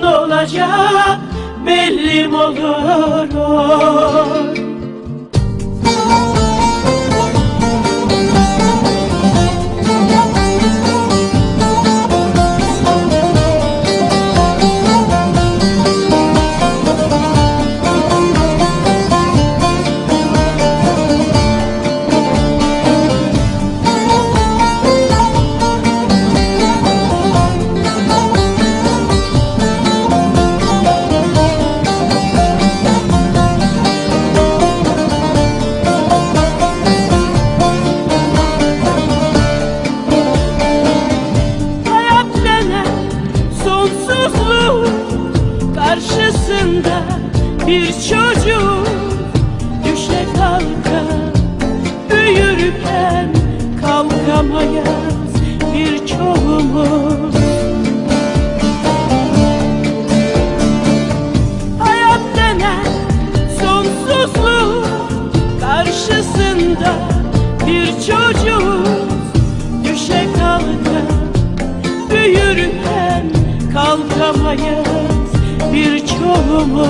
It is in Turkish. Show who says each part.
Speaker 1: Kim ne olacak bellim olur. Bir çocuk düşle kalka büyürken kalkamayız birçoğumuz. Hayat denen sonsuzluğu karşısında bir çocuk düşe kalka büyürken kalkamayız birçoğumuz. Bu